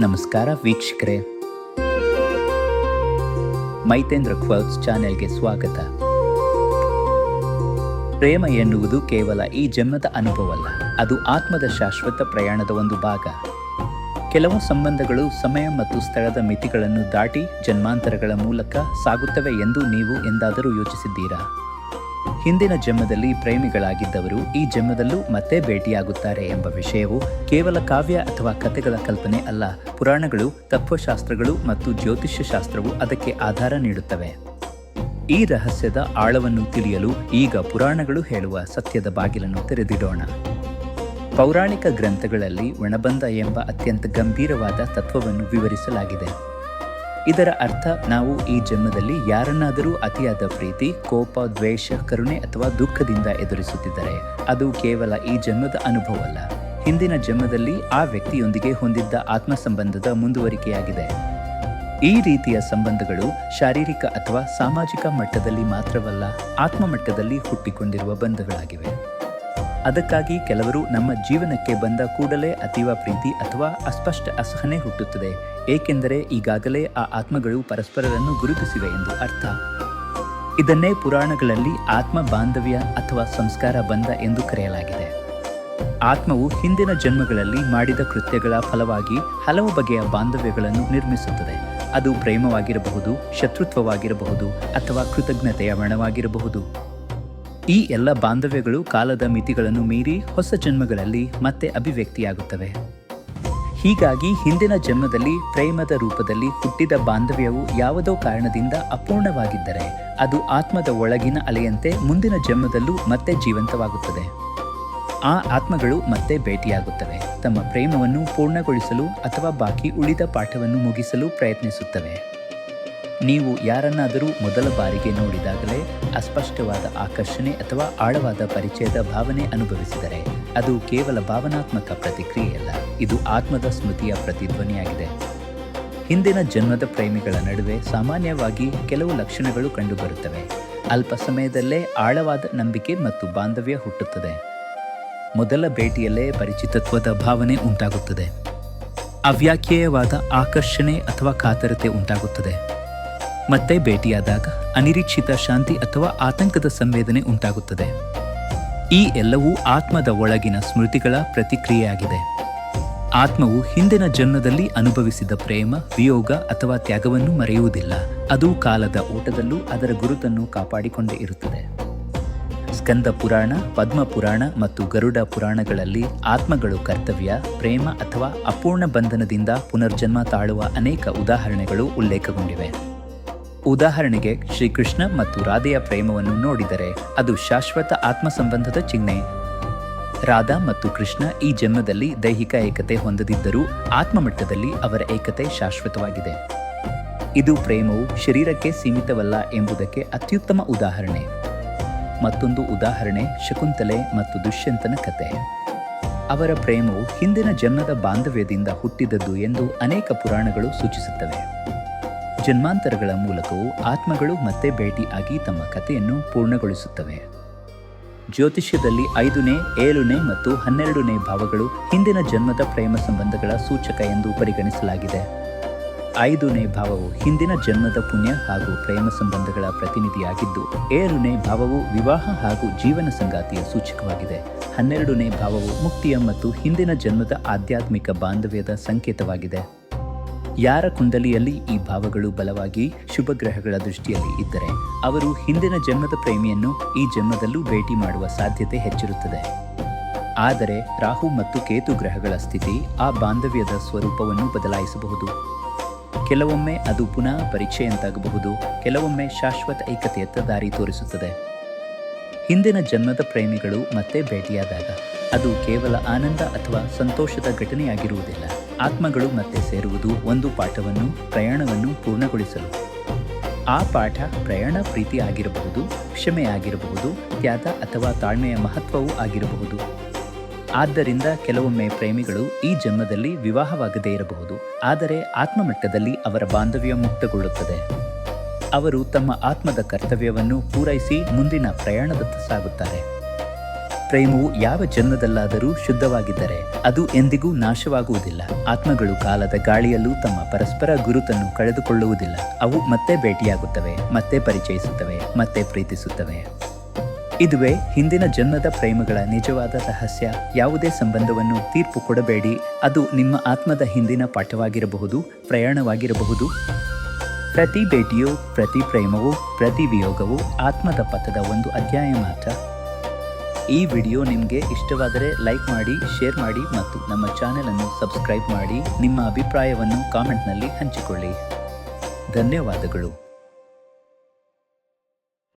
ನಮಸ್ಕಾರ ವೀಕ್ಷಕರೇ. ಮೈತೇಂದ್ರ ಕ್ವರ್ಕ್ಸ್ ಚಾನೆಲ್ಗೆ ಸ್ವಾಗತ. ಪ್ರೇಮ ಎನ್ನುವುದು ಕೇವಲ ಈ ಜನ್ಮದ ಅನುಭವವಲ್ಲ ಅದು ಆತ್ಮದ ಶಾಶ್ವತ ಪ್ರಯಾಣದ ಒಂದು ಭಾಗ. ಕೆಲವು ಸಂಬಂಧಗಳು ಸಮಯ ಮತ್ತು ಸ್ಥಳದ ಮಿತಿಗಳನ್ನು ದಾಟಿ ಜನ್ಮಾಂತರಗಳ ಮೂಲಕ ಸಾಗುತ್ತವೆ ಎಂದು ನೀವು ಎಂದಾದರೂ ಯೋಚಿಸಿದ್ದೀರಾ? ಹಿಂದಿನ ಜನ್ಮದಲ್ಲಿ ಪ್ರೇಮಿಗಳಾಗಿದ್ದವರು ಈ ಜನ್ಮದಲ್ಲೂ ಮತ್ತೆ ಭೇಟಿಯಾಗುತ್ತಾರೆ ಎಂಬ ವಿಷಯವು ಕೇವಲ ಕಾವ್ಯ ಅಥವಾ ಕಥೆಗಳ ಕಲ್ಪನೆ ಅಲ್ಲ, ಪುರಾಣಗಳು, ತತ್ವಶಾಸ್ತ್ರಗಳು ಮತ್ತು ಜ್ಯೋತಿಷ್ಯ ಶಾಸ್ತ್ರವು ಅದಕ್ಕೆ ಆಧಾರ ನೀಡುತ್ತವೆ. ಈ ರಹಸ್ಯದ ಆಳವನ್ನು ತಿಳಿಯಲು ಈಗ ಪುರಾಣಗಳು ಹೇಳುವ ಸತ್ಯದ ಬಾಗಿಲನ್ನು ತೆರೆದಿಡೋಣ. ಪೌರಾಣಿಕ ಗ್ರಂಥಗಳಲ್ಲಿ ಒಣಬಂಧ ಎಂಬ ಅತ್ಯಂತ ಗಂಭೀರವಾದ ತತ್ವವನ್ನು ವಿವರಿಸಲಾಗಿದೆ. ಇದರ ಅರ್ಥ ನಾವು ಈ ಜನ್ಮದಲ್ಲಿ ಯಾರನ್ನಾದರೂ ಅತಿಯಾದ ಪ್ರೀತಿ, ಕೋಪ, ದ್ವೇಷ, ಕರುಣೆ ಅಥವಾ ದುಃಖದಿಂದ ಎದುರಿಸುತ್ತಿದ್ದರೆ ಅದು ಕೇವಲ ಈ ಜನ್ಮದ ಅನುಭವವಲ್ಲ. ಹಿಂದಿನ ಜನ್ಮದಲ್ಲಿ ಆ ವ್ಯಕ್ತಿಯೊಂದಿಗೆ ಹೊಂದಿದ್ದ ಆತ್ಮ ಸಂಬಂಧದ ಮುಂದುವರಿಕೆಯಾಗಿದೆ. ಈ ರೀತಿಯ ಸಂಬಂಧಗಳು ಶಾರೀರಿಕ ಅಥವಾ ಸಾಮಾಜಿಕ ಮಟ್ಟದಲ್ಲಿ ಮಾತ್ರವಲ್ಲ ಆತ್ಮ ಮಟ್ಟದಲ್ಲಿ ಹುಟ್ಟಿಕೊಂಡಿರುವ ಬಂಧಗಳಾಗಿವೆ. ಅದಕ್ಕಾಗಿ ಕೆಲವರು ನಮ್ಮ ಜೀವನಕ್ಕೆ ಬಂದ ಕೂಡಲೇ ಅತೀವ ಪ್ರೀತಿ ಅಥವಾ ಅಸ್ಪಷ್ಟ ಅಸಹನೆ ಹುಟ್ಟುತ್ತದೆ, ಏಕೆಂದರೆ ಈಗಾಗಲೇ ಆ ಆತ್ಮಗಳು ಪರಸ್ಪರರನ್ನು ಗುರುತಿಸಿವೆ ಎಂದು ಅರ್ಥ. ಇದನ್ನೇ ಪುರಾಣಗಳಲ್ಲಿ ಆತ್ಮ ಬಾಂಧವ್ಯ ಅಥವಾ ಸಂಸ್ಕಾರ ಬಂಧ ಎಂದು ಕರೆಯಲಾಗಿದೆ. ಆತ್ಮವು ಹಿಂದಿನ ಜನ್ಮಗಳಲ್ಲಿ ಮಾಡಿದ ಕೃತ್ಯಗಳ ಫಲವಾಗಿ ಹಲವು ಬಗೆಯ ಬಾಂಧವ್ಯಗಳನ್ನು ನಿರ್ಮಿಸುತ್ತದೆ. ಅದು ಪ್ರೇಮವಾಗಿರಬಹುದು, ಶತ್ರುತ್ವವಾಗಿರಬಹುದು ಅಥವಾ ಕೃತಜ್ಞತೆಯ ವಣವಾಗಿರಬಹುದು ಈ ಎಲ್ಲ ಬಾಂಧವ್ಯಗಳು ಕಾಲದ ಮಿತಿಗಳನ್ನು ಮೀರಿ ಹೊಸ ಜನ್ಮಗಳಲ್ಲಿ ಮತ್ತೆ ಅಭಿವ್ಯಕ್ತಿಯಾಗುತ್ತವೆ. ಹೀಗಾಗಿ ಹಿಂದಿನ ಜನ್ಮದಲ್ಲಿ ಪ್ರೇಮದ ರೂಪದಲ್ಲಿ ಹುಟ್ಟಿದ ಬಾಂಧವ್ಯವು ಯಾವುದೋ ಕಾರಣದಿಂದ ಅಪೂರ್ಣವಾಗಿದ್ದರೆ ಅದು ಆತ್ಮದ ಒಳಗಿನ ಅಲೆಯಂತೆ ಮುಂದಿನ ಜನ್ಮದಲ್ಲೂ ಮತ್ತೆ ಜೀವಂತವಾಗುತ್ತದೆ. ಆ ಆತ್ಮಗಳು ಮತ್ತೆ ಭೇಟಿಯಾಗುತ್ತವೆ. ತಮ್ಮ ಪ್ರೇಮವನ್ನು ಪೂರ್ಣಗೊಳಿಸಲು ಅಥವಾ ಬಾಕಿ ಉಳಿದ ಪಾಠವನ್ನು ಮುಗಿಸಲು ಪ್ರಯತ್ನಿಸುತ್ತವೆ. ನೀವು ಯಾರನ್ನಾದರೂ ಮೊದಲ ಬಾರಿಗೆ ನೋಡಿದಾಗಲೇ ಅಸ್ಪಷ್ಟವಾದ ಆಕರ್ಷಣೆ ಅಥವಾ ಆಳವಾದ ಪರಿಚಯದ ಭಾವನೆ ಅನುಭವಿಸಿದರೆ ಅದು ಕೇವಲ ಭಾವನಾತ್ಮಕ ಪ್ರತಿಕ್ರಿಯೆಯಲ್ಲ ಇದು ಆತ್ಮದ ಸ್ಮೃತಿಯ ಪ್ರತಿಧ್ವನಿಯಾಗಿದೆ. ಹಿಂದಿನ ಜನ್ಮದ ಪ್ರೇಮಿಗಳ ನಡುವೆ ಸಾಮಾನ್ಯವಾಗಿ ಕೆಲವು ಲಕ್ಷಣಗಳು ಕಂಡುಬರುತ್ತವೆ. ಅಲ್ಪ ಸಮಯದಲ್ಲೇ ಆಳವಾದ ನಂಬಿಕೆ ಮತ್ತು ಬಾಂಧವ್ಯ ಹುಟ್ಟುತ್ತದೆ. ಮೊದಲ ಭೇಟಿಯಲ್ಲೇ ಪರಿಚಿತತ್ವದ ಭಾವನೆ ಉಂಟಾಗುತ್ತದೆ. ಅವ್ಯಾಖ್ಯೇಯವಾದ ಆಕರ್ಷಣೆ ಅಥವಾ ಕಾತರತೆ ಉಂಟಾಗುತ್ತದೆ. ಮತ್ತೆ ಭೇಟಿಯಾದಾಗ ಅನಿರೀಕ್ಷಿತ ಶಾಂತಿ ಅಥವಾ ಆತಂಕದ ಸಂವೇದನೆ ಉಂಟಾಗುತ್ತದೆ. ಈ ಎಲ್ಲವೂ ಆತ್ಮದ ಒಳಗಿನ ಸ್ಮೃತಿಗಳ ಪ್ರತಿಕ್ರಿಯೆಯಾಗಿದೆ. ಆತ್ಮವು ಹಿಂದಿನ ಜನ್ಮದಲ್ಲಿ ಅನುಭವಿಸಿದ ಪ್ರೇಮ, ವಿಯೋಗ ಅಥವಾ ತ್ಯಾಗವನ್ನು ಮರೆಯುವುದಿಲ್ಲ. ಅದು ಕಾಲದ ಓಟದಲ್ಲೂ ಅದರ ಗುರುತನ್ನು ಕಾಪಾಡಿಕೊಂಡೇ ಇರುತ್ತದೆ. ಸ್ಕಂದ ಪುರಾಣ, ಪದ್ಮ ಪುರಾಣ ಮತ್ತು ಗರುಡ ಪುರಾಣಗಳಲ್ಲಿ ಆತ್ಮಗಳು ಕರ್ತವ್ಯ, ಪ್ರೇಮ ಅಥವಾ ಅಪೂರ್ಣ ಬಂಧನದಿಂದ ಪುನರ್ಜನ್ಮ ತಾಳುವ ಅನೇಕ ಉದಾಹರಣೆಗಳು ಉಲ್ಲೇಖಗೊಂಡಿವೆ. ಉದಾಹರಣೆಗೆ ಶ್ರೀಕೃಷ್ಣ ಮತ್ತು ರಾಧೆಯ ಪ್ರೇಮವನ್ನು ನೋಡಿದರೆ ಅದು ಶಾಶ್ವತ ಆತ್ಮ ಸಂಬಂಧದ ಚಿಹ್ನೆ. ರಾಧಾ ಮತ್ತು ಕೃಷ್ಣ ಈ ಜನ್ಮದಲ್ಲಿ ದೈಹಿಕ ಏಕತೆ ಹೊಂದದಿದ್ದರೂ ಆತ್ಮಮಟ್ಟದಲ್ಲಿ ಅವರ ಏಕತೆ ಶಾಶ್ವತವಾಗಿದೆ. ಇದು ಪ್ರೇಮವು ಶರೀರಕ್ಕೆ ಸೀಮಿತವಲ್ಲ ಎಂಬುದಕ್ಕೆ ಅತ್ಯುತ್ತಮ ಉದಾಹರಣೆ. ಮತ್ತೊಂದು ಉದಾಹರಣೆ ಶಕುಂತಲೆ ಮತ್ತು ದುಷ್ಯಂತನ ಕತೆ. ಅವರ ಪ್ರೇಮವು ಹಿಂದಿನ ಜನ್ಮದ ಬಾಂಧವ್ಯದಿಂದ ಹುಟ್ಟಿದದ್ದು ಎಂದು ಅನೇಕ ಪುರಾಣಗಳು ಸೂಚಿಸುತ್ತವೆ. ಜನ್ಮಾಂತರಗಳ ಮೂಲಕವೂ ಆತ್ಮಗಳು ಮತ್ತೆ ಭೇಟಿಯಾಗಿ ತಮ್ಮ ಕಥೆಯನ್ನು ಪೂರ್ಣಗೊಳಿಸುತ್ತವೆ. ಜ್ಯೋತಿಷ್ಯದಲ್ಲಿ ಐದನೇ, ಏಳನೇ ಮತ್ತು ಹನ್ನೆರಡನೇ ಭಾವಗಳು ಹಿಂದಿನ ಜನ್ಮದ ಪ್ರೇಮ ಸಂಬಂಧಗಳ ಸೂಚಕ ಎಂದು ಪರಿಗಣಿಸಲಾಗಿದೆ. ಐದನೇ ಭಾವವು ಹಿಂದಿನ ಜನ್ಮದ ಪುಣ್ಯ ಹಾಗೂ ಪ್ರೇಮ ಸಂಬಂಧಗಳ ಪ್ರತಿನಿಧಿಯಾಗಿದ್ದು, ಏಳನೇ ಭಾವವು ವಿವಾಹ ಹಾಗೂ ಜೀವನ ಸಂಗಾತಿಯ ಸೂಚಕವಾಗಿದೆ. ಹನ್ನೆರಡನೇ ಭಾವವು ಮುಕ್ತಿಯ ಮತ್ತು ಹಿಂದಿನ ಜನ್ಮದ ಆಧ್ಯಾತ್ಮಿಕ ಬಾಂಧವ್ಯದ ಸಂಕೇತವಾಗಿದೆ. ಯಾರ ಕುಂಡಲಿಯಲ್ಲಿ ಈ ಭಾವಗಳು ಬಲವಾಗಿ ಶುಭ ಗ್ರಹಗಳ ದೃಷ್ಟಿಯಲ್ಲಿ ಇದ್ದರೆ, ಅವರು ಹಿಂದಿನ ಜನ್ಮದ ಪ್ರೇಮಿಯನ್ನು ಈ ಜನ್ಮದಲ್ಲೂ ಭೇಟಿ ಮಾಡುವ ಸಾಧ್ಯತೆ ಹೆಚ್ಚಿರುತ್ತದೆ. ಆದರೆ ರಾಹು ಮತ್ತು ಕೇತು ಗ್ರಹಗಳ ಸ್ಥಿತಿ ಆ ಬಾಂಧವ್ಯದ ಸ್ವರೂಪವನ್ನು ಬದಲಾಯಿಸಬಹುದು. ಕೆಲವೊಮ್ಮೆ ಅದು ಪುನಃ ಪರೀಕ್ಷೆಯಂತಾಗಬಹುದು, ಕೆಲವೊಮ್ಮೆ ಶಾಶ್ವತ ಏಕತೆಯತ್ತ ದಾರಿ ತೋರಿಸುತ್ತದೆ. ಹಿಂದಿನ ಜನ್ಮದ ಪ್ರೇಮಿಗಳು ಮತ್ತೆ ಭೇಟಿಯಾದಾಗ ಅದು ಕೇವಲ ಆನಂದ ಅಥವಾ ಸಂತೋಷದ ಘಟನೆಯಾಗಿರುವುದಿಲ್ಲ. ಆತ್ಮಗಳು ಮತ್ತೆ ಸೇರುವುದು ಒಂದು ಪಾಠವನ್ನು, ಪ್ರಯಾಣವನ್ನು ಪೂರ್ಣಗೊಳಿಸಲು. ಆ ಪಾಠ ಪ್ರಯಾಣ ಪ್ರೀತಿ ಆಗಿರಬಹುದು, ಕ್ಷಮೆ ಆಗಿರಬಹುದು, ತ್ಯಾಗ ಅಥವಾ ತಾಳ್ಮೆಯ ಮಹತ್ವವೂ ಆಗಿರಬಹುದು. ಆದ್ದರಿಂದ ಕೆಲವೊಮ್ಮೆ ಪ್ರೇಮಿಗಳು ಈ ಜನ್ಮದಲ್ಲಿ ವಿವಾಹವಾಗದೇ ಇರಬಹುದು, ಆದರೆ ಆತ್ಮಮಟ್ಟದಲ್ಲಿ ಅವರ ಬಾಂಧವ್ಯ ಮುಕ್ತಗೊಳ್ಳುತ್ತದೆ. ಅವರು ತಮ್ಮ ಆತ್ಮದ ಕರ್ತವ್ಯವನ್ನು ಪೂರೈಸಿ ಮುಂದಿನ ಪ್ರಯಾಣದತ್ತ ಸಾಗುತ್ತಾರೆ. ಪ್ರೇಮವು ಯಾವ ಜನ್ಮದಲ್ಲಾದರೂ ಶುದ್ಧವಾಗಿದ್ದರೆ ಅದು ಎಂದಿಗೂ ನಾಶವಾಗುವುದಿಲ್ಲ. ಆತ್ಮಗಳು ಕಾಲದ ಗಾಳಿಯಲ್ಲೂ ತಮ್ಮ ಪರಸ್ಪರ ಗುರುತನ್ನು ಕಳೆದುಕೊಳ್ಳುವುದಿಲ್ಲ. ಅವು ಮತ್ತೆ ಭೇಟಿಯಾಗುತ್ತವೆ, ಮತ್ತೆ ಪರಿಚಯಿಸುತ್ತವೆ, ಮತ್ತೆ ಪ್ರೀತಿಸುತ್ತವೆ. ಇದುವೇ ಹಿಂದಿನ ಜನ್ಮದ ಪ್ರೇಮಗಳ ನಿಜವಾದ ರಹಸ್ಯ. ಯಾವುದೇ ಸಂಬಂಧವನ್ನು ತೀರ್ಪು ಕೊಡಬೇಡಿ. ಅದು ನಿಮ್ಮ ಆತ್ಮದ ಹಿಂದಿನ ಪಾಠವಾಗಿರಬಹುದು, ಪ್ರಯಾಣವಾಗಿರಬಹುದು. ಪ್ರತಿ ಭೇಟಿಯು, ಪ್ರತಿ ಪ್ರೇಮವು, ಪ್ರತಿ ವಿಯೋಗವು ಆತ್ಮದ ಪಥದ ಒಂದು ಅಧ್ಯಾಯ ಮಾತ್ರ. ಈ ವಿಡಿಯೋ ನಿಮಗೆ ಇಷ್ಟವಾದರೆ ಲೈಕ್ ಮಾಡಿ, ಶೇರ್ ಮಾಡಿ ಮತ್ತು ನಮ್ಮ ಚಾನೆಲ್ ಅನ್ನು ಸಬ್ಸ್ಕ್ರೈಬ್ ಮಾಡಿ ನಿಮ್ಮ ಅಭಿಪ್ರಾಯವನ್ನು ಕಾಮೆಂಟ್ನಲ್ಲಿ ಹಂಚಿಕೊಳ್ಳಿ. ಧನ್ಯವಾದಗಳು.